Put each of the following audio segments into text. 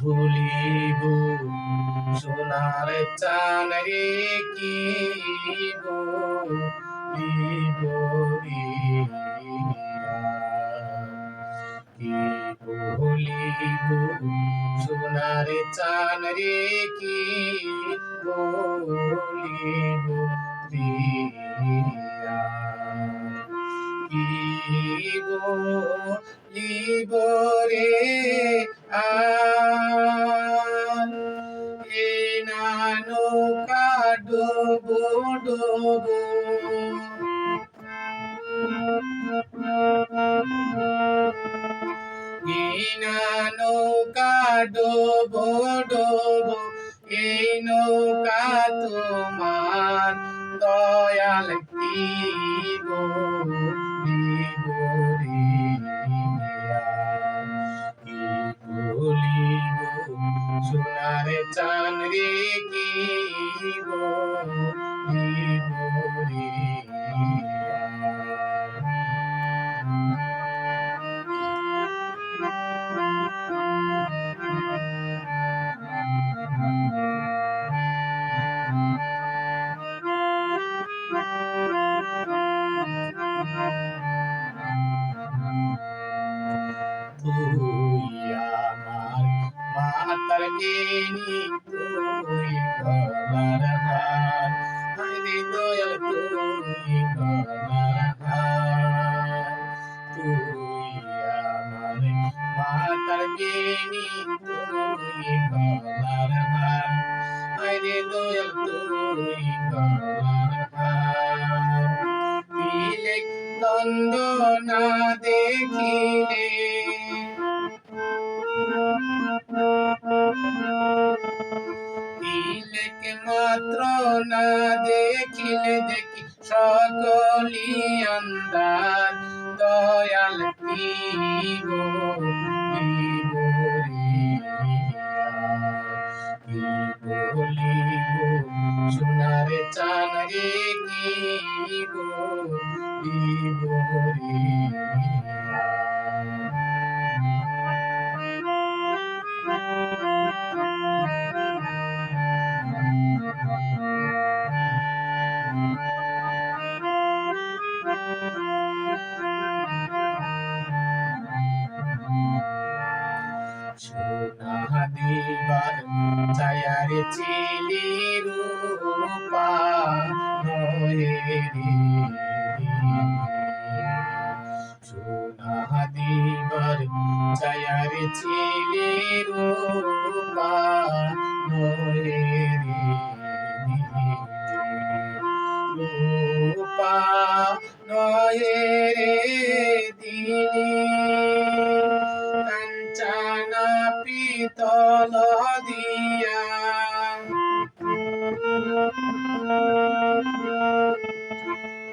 ভুলিব সোনার চান রে কি বলিব সোনার কি বলিব রিয়া কি বলিব রে আর এ নানো নৌকা ডোবো। ডোবো। এই নৌকা তোমার দয়াল কি সোনার চান রে কি বলিব মাতার গেনি তুই গলার হার দয়াল তুই গলার হার তুই আমার মাতার গেনি তুই গলার হার হরে দয়াল তুই গলার হার তিলেক দ্বন্দ্ব না দেখিলে তিলেক মাত্র না দেখিলে দেখি সকলি আন্দার দয়াল সোনার চান রে রিয়া চিলি রূপা নয়ে রে সোনা দিবার ছায়ারে চিলি রূপা নয়ে রে রূপা নয়ে রে দিলি কাঞ্চনা পিতল দিয়া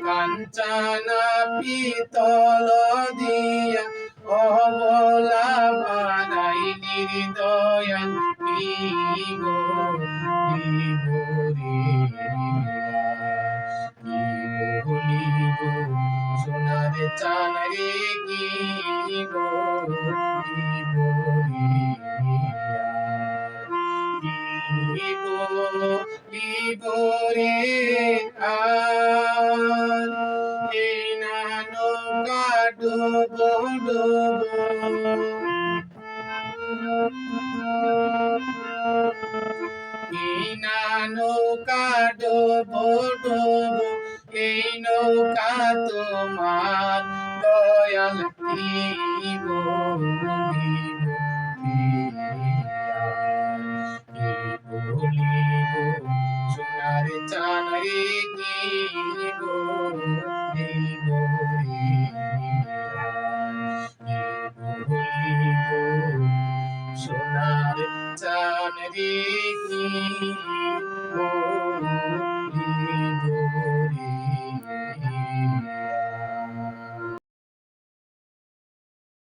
কাঞ্চনা পিতল দিয়া অবলা বানাই নির্দয়া কি গো বলিব সোনার চান রে রে আর ডোবো এই নৌকা তোমার দয়াল বলিব সোনার চান রে কি বলিব সোনার চান রে কি